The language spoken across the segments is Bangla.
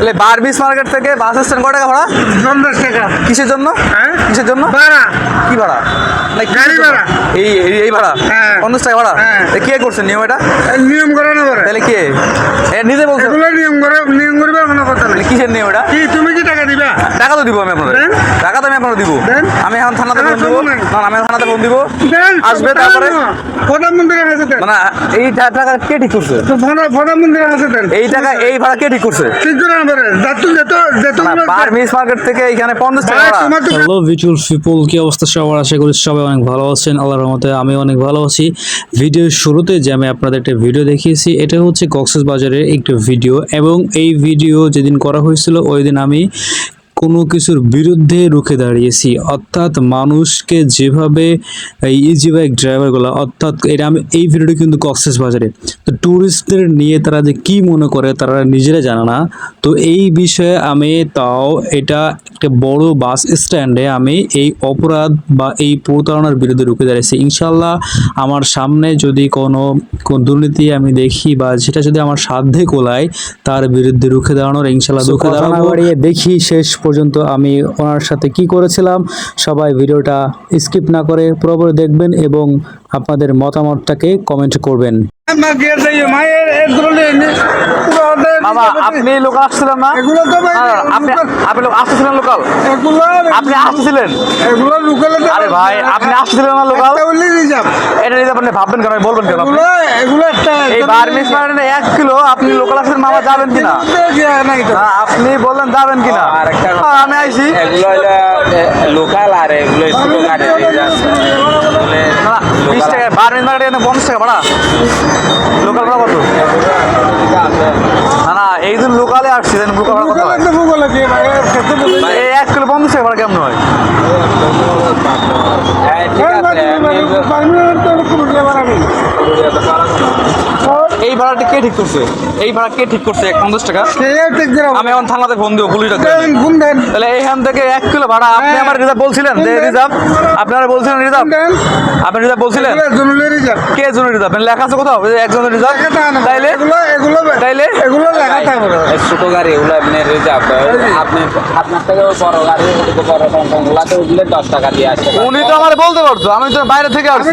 তাহলে বারবিস মার্কেট থেকে বাস স্ট্যান্ড টাকা ভাড়া? পঞ্চাশ টাকা। কিসের জন্য? হ্যাঁ? কিসের জন্য? ভাড়া। কি ভাড়া? গাড়ি ভাড়া। এই এই- এই ভাড়া? হ্যাঁ। পঞ্চাশ টাকা ভাড়া? হ্যাঁ। কে করছে? নিয়ম এটা? নিয়ম করে না তাহলে কে? নিজে বলছে। নিয়ম করে নিয়ম করবে কোনো কথা নেই। কিসের নিয়ম এটা? কি তুমি কি টাকা দিবা? টাকা তো দিব আমি আপনাদের। টাকা তো আমি আপনাদের দিব। আমি এখন থানাতে ফোন দিব। না আমি থানাতে ফোন দিব। আসবে তারপরে প্রধানমন্ত্রীর কাছে দেন। মানে এই টাকা কে ঠিক করছে? তো প্রধান- প্রধানমন্ত্রীর কাছে এই টাকা এই ভাড়া কে ঠিক করছে? ঠিক করে যেত মার্কেট থেকে এখানে টাকা হ্যালো ভিচুয়াল পিপল কি অবস্থা সবার? আশা করি সবাই অনেক ভালো আছেন। আল্লাহর রহমতে আমি অনেক ভালো আছি। ভিডিওর শুরুতে যে আমি আপনাদের একটা ভিডিও দেখিয়েছি এটা হচ্ছে কক্সেস বাজারের একটা ভিডিও। এবং এই ভিডিও যেদিন করা হয়েছিল ওই দিন আমি কোনো কিছুর বিরুদ্ধে রুখে দাঁড়িয়েছি। অর্থাৎ মানুষকে যেভাবে এই ইজি বাইক ড্রাইভারগুলো অর্থাৎ এটা আমি এই ভিডিওটি কিন্তু কক্সেস বাজারে তো ট্যুরিস্টদের নিয়ে তারা যে কি মনে করে তারা নিজেরা জানে না। তো এই বিষয়ে আমি তাও এটা একটা বড় বাস স্ট্যান্ডে আমি এই অপরাধ বা এই প্রতারণার বিরুদ্ধে রুখে দাঁড়িয়েছি। ইনশাল্লাহ আমার সামনে যদি কোনো কোন দুর্নীতি আমি দেখি বা সেটা যদি আমার সাধ্যে কোলায় তার বিরুদ্ধে রুখে দাঁড়ানোর ইনশাল্লাহ রুখে বাড়িয়ে দেখি শেষ পর্যন্ত আমি ওনার সাথে কি করেছিলাম, সবাই ভিডিওটা স্কিপ না করে পুরোপুরি দেখবেন এবং আপনাদের মতামতটাকে কমেন্ট করবেন। মামা আপনি লোকাল আসছিলেন না? এগুলো তো ভাই না, না, আপনি আপনি লোক আসতেছিলেন লোকাল? এগুলো আপনি আসতেছিলেন এগুলো লুকালে আরে ভাই আপনি আসতেছিলেন না লোকাল? রিজার্ভ এটা আপনি ভাববেন কেন? বলবেন কেন আপনি? এগুলো এগুলো একটা এই বার্মিস মার্কেটে এক কিলো আপনি লোকাল আসছেন মামা যাবেন কিনা আপনি বললেন যাবেন কিনা হ্যাঁ, আমি আইছি। এগুলো লোকাল আর এগুলো ছোট গাড়ি না বিশ টাকা বার্মিস মার্কেটে পঞ্চাশ টাকা ভাড়া লোকাল ভাড়া কত? না না এই দিন লোকালে আসছি লোকাল ভাড়া কত হয় তো ভূগোলে দিয়ে ভাই খেতে তো দেই। এই এক কিলো পঞ্চাশ টাকা ভাড়া কেমন হয় হ্যাঁ ঠিক আছে আমি বার্মিয়ার তো কোনো লেবার নেই এই ভাড়াটা কে ঠিক করছে? এই ভাড়া কে ঠিক করছে? এক পঞ্চাশ টাকা? আমি এখন থানাতে ফোন দিব পুলিশ তাহলে এইখান থেকে এক কিলো ভাড়া আপনি আমার রিজার্ভ বলছিলেন যে রিজার্ভ? আপনারা বলছিলেন রিজার্ভ? দেন। আপনি রিজার্ভ বলছিলেন? কে জনের রিজার্ভ? লেখা আছে কোথাও? যে একজনের রিজার্ভ? তাইলে? তাইলে? এগুলো লেখা থাকবে ছোট গাড়ি এগুলো আপনি রিজার্ভ। আপনি আপনার থেকে বড় গাড়ি বড় টমটমগুলাতে উঠলে দশ টাকা দিয়ে পারেন। উনি তো আমার বলতে পারতো আমি তো বাইরে থেকে আসছি।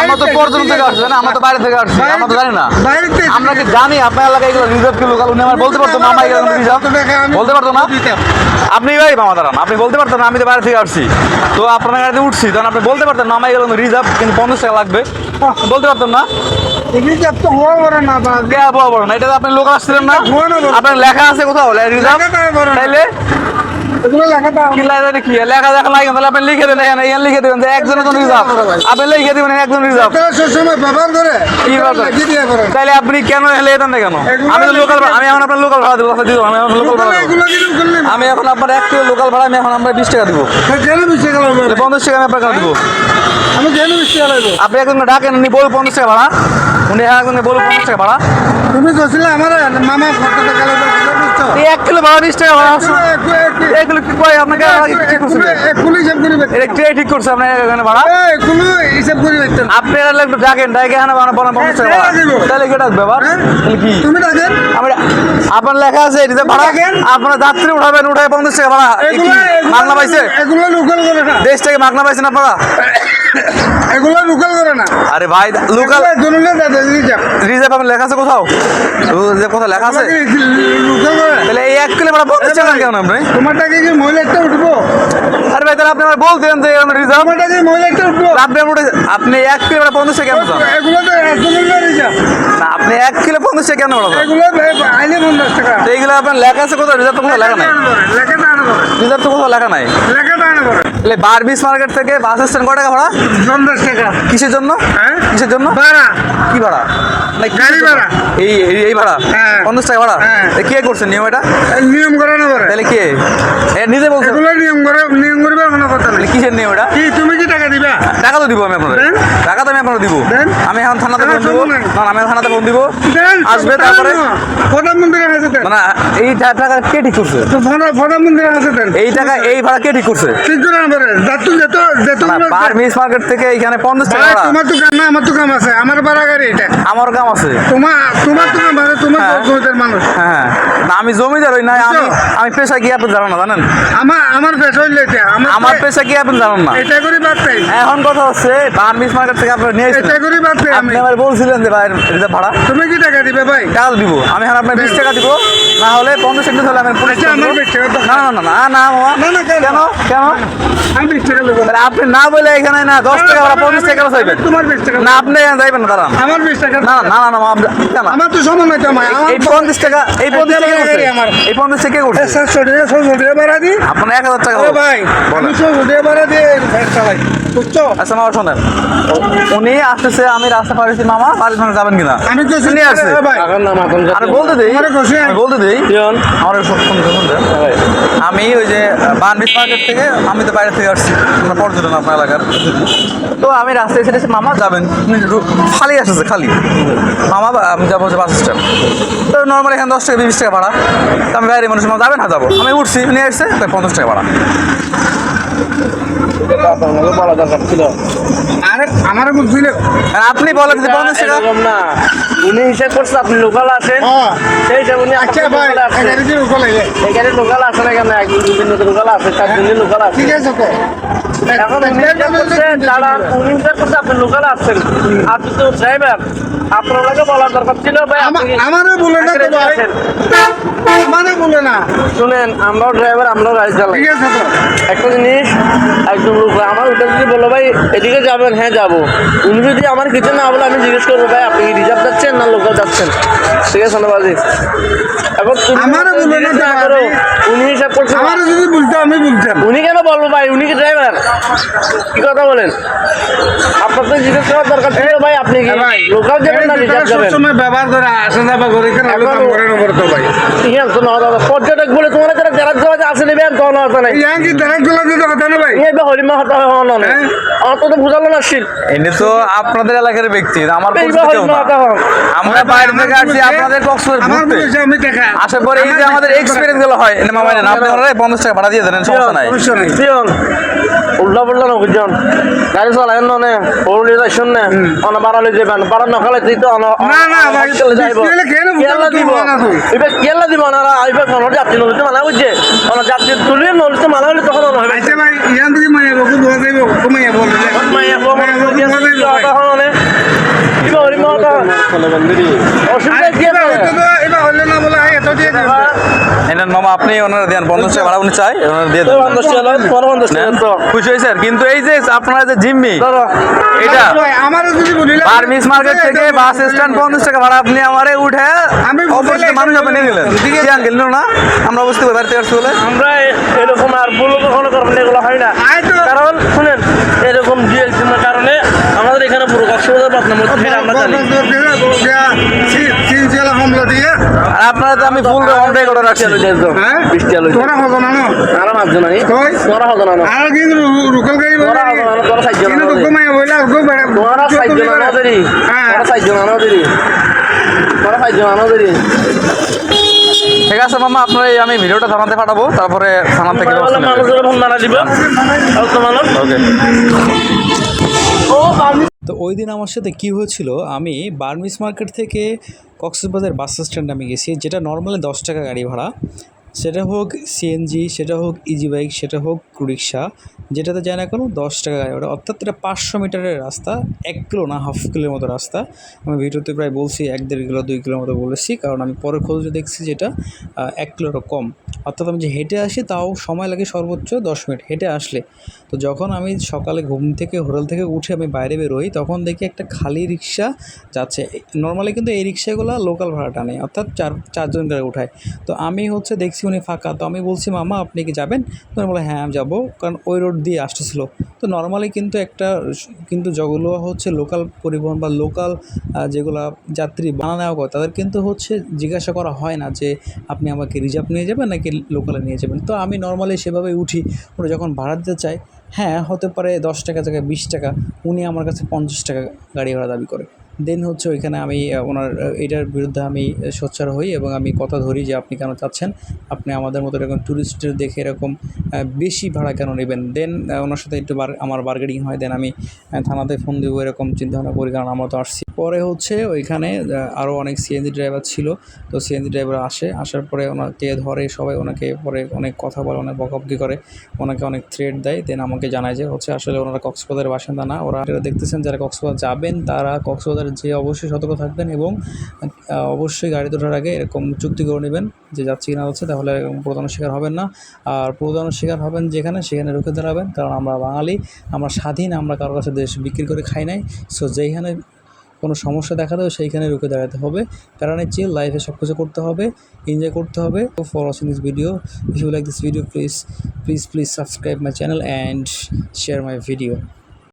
আমরা তো থেকে- পর্যটন থেকে আসছি। না? আমরা তো বাইরে থেকে আসছি আমরা তো জানি না। বাইরে থেকে- আমরা কি জানি আপনার এলাকায় এগুলো রিজার্ভ কি লোকাল উনি আমার বলতে পারতো না আমার এগুলো রিজার্ভ বলতে পারতো না? আপনি ভাই মামা দাঁড়ান আপনি বলতে পারতেন না আমি তো বাইরে থেকে আসছি। তো আপনার গাড়িতে উঠছি তখন আপনি বলতে পারতেন না আমার এগুলো রিজার্ভ কিন্তু পঞ্চাশ টাকা লাগবে। বলতে পারতেন না? রিজার্ভ তো হওয়া বড় না কে বড় বড় না? এটা তো আপনি লোক আসছিলেন না। আপনার লেখা আছে কোথাও রিজার্ভ তাইলে? লেখা দেখা লাগে তাহলে আপনি লিখে দেন এখানে এখানে লিখে দেবেন যে একজনের জন্য রিজার্ভ। আপনি লিখে দেবেন একজন রিজার্ভ। তো সবসময় ব্যবহার করে কি ব্যাপার? লিখে তাইলে আপনি কেন হেলে না কেন? আমি লোকাল আমি এখন আপনার লোকাল ভাড়া দেবো দিব আমি এখন লোকাল ভাড়া আমি এখন আপনার এক কিলো লোকাল ভাড়া আমি এখন আমরা বিশ টাকা দিব। মিশে পঞ্চাশ টাকা আমি আপনার কাছে দিব। আমি কেন মিশে গেল আপনি একজন ডাকেন উনি বলুন পঞ্চাশ টাকা ভাড়া। উনি একজন বলুন পঞ্চাশ টাকা ভাড়া। তুমি কছিলে আমার মামা এক কিলো ভাড়া বিশ টাকা ভাড়া। এগুলো কি কয়? আপনাকে ঠিক করছে একুলি হিসাব করে বেচতে এটা কে ঠিক করছে আপনার এখানে ভাড়া? একুলি হিসাব করে বেচতে আপনি এর একটু ডাকেন ডাকে এখানে বানা বানা পঞ্চাশ টাকা ভাড়া। কে দিব? তাহলে কে ডাকবে আবার? কি? তুমি ডাকেন। আমরা আপনার লেখা আছে ভাড়া আপনারা যাত্রী উঠাবেন উঠায় পঞ্চাশ টাকা ভাড়া। মাগনা পাইছে? এগুলো লোকাল করে না। দেশ থেকে মাগনা পাইছেন আপনারা? এগুলো লোকাল করে না। আরে ভাই লোকাল রিজার্ভ লেখা আছে কোথাও? রিজার্ভ কোথাও লেখা আছে। লোকাল করে? তাহলে এই এক কিলো ভাড়া পঞ্চাশ টাকা কেন আপনি? তোমার টাকা মহিলা একটা উঠবো। আরে ভাই তাহলে আপনি আমার বলতেন যে রিজার্ভ তোমার টাকা মহিলা একটা উঠবো। আপনি আমার আপনি এক কিলো ভাড়া পঞ্চাশ কেন এগুলো তো জরুরি রিজার্ভ না আপনি এক কিলো পঞ্চাশ কেন ভাড়া এগুলো আইলে পঞ্চাশ টাকা। এইগুলো আপনার লেখা আছে কোথাও রিজার্ভ তো কোথাও লেখা নাই। রিজার্ভ তো কোথাও লেখা নাই। তাহলে বারবিস মার্কেট থেকে বাস স্ট্যান্ড কত টাকা ভাড়া? পঞ্চাশ টাকা। কিসের জন্য? হ্যাঁ? কিসের জন্য? ভাড়া। কি ভাড়া? গাড়ি ভাড়া। এই এই- ভাড়া? হ্যাঁ। পঞ্চাশ টাকা ভাড়া? হ্যাঁ। কে করছে? নিয়ম এটা? নিয়ম করে না তাহলে কে? নিজে বলছে। এগুলো নিয়ম করে নিয়ম করবে কোনো কথা নেই। কিসের নিয়ম এটা? কি তুমি কি টাকা দিবা? টাকা তো দিব আমি আপনাদের। টাকা তো আমি আপনাদের দিব। আমি এখন থানাতে ফোন দিব। না। আমি থানাতে ফোন দিব। আসবে তারপরে নেওয়া। প্রধানমন্ত্রীর কাছে মানে এই টাকা কে ঠিক করছে? প্রধান- আছে দেন। এই টাকা এই ভাড়া কে ঠিক করছে? ঠিক করে আনবারে যাতু যেত না বার্মিস মার্কেট থেকে এইখানে পঞ্চাশ টাকা ভাই ভাড়া। তোমার তো কাম না আমার তো কাম আছে। আমার বাড়া গাড়ি এটা। আমার কাম আছে। তোমার তোমার তো কাম আছে তোমার হ্যাঁ। মানুষ। হ্যাঁ। না আমি জমিদার হই না আমি আমি পেশা কি আপনি জানেন না জানেন আমার আমার পেশা হইলে আমার পেশা কি আপনি জানেন না এটা করে বাদ চাই এখন কথা হচ্ছে বার্মিস মার্কেট থেকে আপনার নিয়ে এটা করে বাদ আমি আপনি আমার বলছিলেন যে ভাই রিজার্ভ ভাড়া তুমি কি টাকা দিবে ভাই টাকা দিব আমি এখন আপনার বিশ টাকা দিব না হলে পঞ্চাশ টাকা হলে আমি পঞ্চাশ আচ্ছা, টাকা। না না না না না না, কেন? কেন আমি বিশ টাকা দেবো তাহলে আপনি না বলে এখানে না দশ টাকা ভাড়া পঞ্চাশ টাকা কেন চাইবেন তোমার বিশ টাকা না আপনি যাইবেন না দাঁড়ান আমার বিশ টাকা না না না না আপনি- আমার তো সমান নাই তোমায় আমার এই পঞ্চাশ টাকা এই পঞ্চাশ টাকা। এই কে করছে আপনার এক হাজার টাকা ভাই আচ্ছা মামা শোনেন। উনি আসতেছে আমি রাস্তা পাড়েছি মামা বাড়ির সঙ্গে যাবেন কিনা? আমি তো আসছে। বলতে দেই বলতে দেই। আমার। আমি ওই যে বানবিস মার্কেট থেকে আমি তো বাইরে থেকে আসছি আমরা পর্যটন আপনার এলাকার। তো আমি রাস্তায় এসে এসে মামা যাবেন। খালি আসতেছে খালি। মামা আমি যাব হচ্ছে বাস স্ট্যান্ড। তো নর্মাল এখানে দশ টাকা বিশ টাকা ভাড়া। তো আমি বাইরে মানুষ মামা যাবেন হ্যাঁ যাব। আমি উঠছি নিয়ে আসছে তাই পঞ্চাশ টাকা ভাড়া। আপনি বলেন যে পঞ্চাশ টাকা। না। উনি হিসাব করছে আপনি লোকাল আছেন। হ্যাঁ সেই হিসাব উনি আচ্ছা এখানে লোকাল আছে। না কেন? একদিন লোকাল আছে চার লোকাল আছে। ঠিক আছে তো। এখন করছে করছে আপনি লোকাল আপনি তো ড্রাইভার বলার দরকার ছিল ভাই আমা- বলে না তো ভাই আছেন। বলে না। শুনেন আমরাও ড্রাইভার আমরাও গাড়ি চালাই ঠিক আছে তো। একটা জিনিস একদম লোক আমার ওটা যদি বলো ভাই এদিকে যাবেন হ্যাঁ যাব। উনি যদি আমার কিছু না বলে আমি জিজ্ঞেস করব ভাই আপনি রিজার্ভ যাচ্ছেন না লোকাল যাচ্ছেন? ঠিক আছে না বাজি? এখন আমারও যদি না করো উনি হিসাব করছে আমারে যদি বলতো আমি বলতাম। উনি কেন বলব ভাই? উনি কি ড্রাইভার কি কথা বলেন? আপনার তো জিজ্ঞেস করার দরকার ছিল ভাই আপনি কি লোকাল যাবেন না রিজার্ভ যাবেন? সবসময় ব্যবহার করে আসা যাবা করে কেন করে না করতো ভাই। না দাদা পর্যটক বলে তোমার যারা যারা হতো নাই। ইয়াং কি গুলো কথা না ভাই। এই হতো না হ্যাঁ। আমার তো বুঝালো না শিল। এনে তো আপনাদের এলাকার ব্যক্তি আমার পরিচিত। আমরা বাইরে থেকে আসছি আপনাদের কক্সবাজার ঘুরতে। আমি দেখা। আসার পরে এই যে আমাদের এক্সপিরিয়েন্সগুলো হয় এনে মামা নেন আপনি ওনারা পঞ্চাশ টাকা ভাড়া দিয়ে দেন সমস্যা নাই। সমস্যা নাই উল্টা পুল্টা না বুঝছেন গাড়ি চালাই নে পড়লি যাইছেন না অন বাড়ালে যাবেন বাড়া নখালে তুই তো না, না, খেয়ে নেব, কেলা দিব এবার কেলা দিব না আইবে কোন যাত্রী নলিতে মানা বুঝছে অন যাত্রী তুলি নলিতে মানা হলে তখন অন হবে আচ্ছা ভাই ইয়ান থেকে মাইয়া বকু দোয়া যাইব কমাইয়া বলে দে মাইয়া বো মাইয়া বকু দোয়া যাইব ভাই হরিমা অসুবিধা কি এবার আছে হয়তো তো এবার হলে না বলে এত দিয়ে দেব মামা আপনি ওনারা দেন পঞ্চাশ টাকা ভাড়া উনি চাই ওনারা দিয়ে দেন। খুশি হয়েছে কিন্তু এই যে আপনারা যে জিম্মি এটা বার্মিস মার্কেট থেকে বাস স্ট্যান্ড পঞ্চাশ টাকা ভাড়া আপনি আমারে উঠে আমি অপরিচিত মানুষ আপনি নিয়ে নিলেন। কি আঙ্কেল না আমরা বুঝতে পারি বাড়িতে বলে আমরা এরকম আর ভুল কখনো এগুলো হয় না। কারণ শুনেন এরকম ডিএল সিমের কারণে আমাদের এখানে পুরো মধ্যে আমরা জানি। হামলা দিয়ে আর আপনারা তো আমি ফুল অনটাই করে রাখছি হ্যাঁ? বৃষ্টি আলো তোরা হব না না? মাঝে নাই তোরা হতো না আর কিন্তু রুকল গাড়ি তোরা হতো না তোরা সাইজ কিন্তু তো বইলা গো বেড়া তোরা সাইজ না দেরি হ্যাঁ। তোরা সাইজ না দেরি তোরা সাইজ না দেরি ঠিক আছে মামা আপনার এই আমি ভিডিওটা থানাতে পাঠাবো তারপরে থানা থেকে মানুষের ফোন মারা দিব ওকে তো ওই দিন আমার সাথে কী হয়েছিল, আমি বার্মিস মার্কেট থেকে কক্সবাজার বাস স্ট্যান্ড আমি গেছি, যেটা নর্মালি দশ টাকা গাড়ি ভাড়া। সেটা হোক সিএনজি সেটা হোক ইজি বাইক সেটা হোক রিক্সা যেটাতে যায় না কোনো দশ টাকা গাড়ি ভাড়া। অর্থাৎ এটা পাঁচশো মিটারের রাস্তা, এক কিলো না হাফ কিলোর মতো রাস্তা। আমি ভিডিওতে প্রায় বলছি এক দেড় কিলো, দুই কিলোর মতো বলেছি, কারণ আমি পরের খোঁজে দেখছি যেটা এক কিলোরও কম। অর্থাৎ আমি যে হেঁটে আসি তাও সময় লাগে সর্বোচ্চ দশ মিনিট, হেঁটে আসলে। তো যখন আমি সকালে ঘুম থেকে, হোটেল থেকে উঠে আমি বাইরে বেরোই, তখন দেখি একটা খালি রিক্সা যাচ্ছে। নর্মালি কিন্তু এই রিক্সাগুলো লোকাল ভাড়াটা নেই অর্থাৎ চার, চারজন করে উঠায়। তো আমি হচ্ছে দেখছি উনি ফাঁকা, তো আমি বলছি, মামা, আপনি কি যাবেন? তো বলে হ্যাঁ আমি যাব। কারণ ওই রোড দিয়ে আসতেছিল। তো নর্মালি কিন্তু একটা, কিন্তু যেগুলো হচ্ছে লোকাল পরিবহন বা লোকাল যেগুলো যাত্রী বানা নেওয়া করে, তাদের কিন্তু হচ্ছে জিজ্ঞাসা করা হয় না যে, আপনি আমাকে রিজার্ভ নিয়ে যাবেন নাকি লোকালে নিয়ে যাবেন। তো আমি নর্মালি সেভাবে উঠি ওরা যখন ভাড়া দিতে চায় হ্যাঁ হতে পারে দশ টাকা জায়গায় বিশ টাকা, উনি আমার কাছে পঞ্চাশ টাকা গাড়ি ভাড়া দাবি করে। দেন হচ্ছে ওইখানে আমি ওনার এটার বিরুদ্ধে আমি সোচ্চার হই এবং আমি কথা ধরি যে আপনি কেন চাচ্ছেন। আপনি আমাদের মতো এরকম ট্যুরিস্টের দেখে এরকম বেশি ভাড়া কেন নেবেন? দেন ওনার সাথে একটু আমার বার্গেনিং হয়। দেন আমি থানাতে ফোন দেবো এরকম চিন্তাভাবনা করি কারণ আমরা তো আসছি। পরে হচ্ছে ওইখানে আরও অনেক সিএনজি ড্রাইভার ছিল। তো সিএনজি ড্রাইভার আসে, আসার পরে ওনাকে ধরে সবাই ওনাকে পরে অনেক কথা বলে, অনেক বকাবকি করে। ওনাকে অনেক থ্রেট দেয়। দেন আমাকে জানায় যে হচ্ছে আসলে ওনারা কক্সবাজারের বাসিন্দা না। ওরা দেখতেছেন যারা কক্সবাজার যাবেন, তারা কক্সবাজার যে অবশ্যই সতর্ক থাকবেন এবং অবশ্যই গাড়ি ওঠার আগে এরকম চুক্তি করে নেবেন যে যাচ্ছি কিনা হচ্ছে, তাহলে প্রতারণার শিকার হবেন না। আর প্রতারণার শিকার হবেন যেখানে, সেখানে রুখে দাঁড়াবেন। কারণ আমরা বাঙালি, আমরা স্বাধীন, আমরা কারোর কাছে দেশ বিক্রি করে খাই নাই। সো যেইখানে কোনো সমস্যা দেখা দেবে, সেইখানে রুখে দাঁড়াতে হবে। কারণ চিল লাইফে সব কিছু করতে হবে এনজয় করতে হবে। তো for watching this video if you like this video please please please subscribe my channel and share my video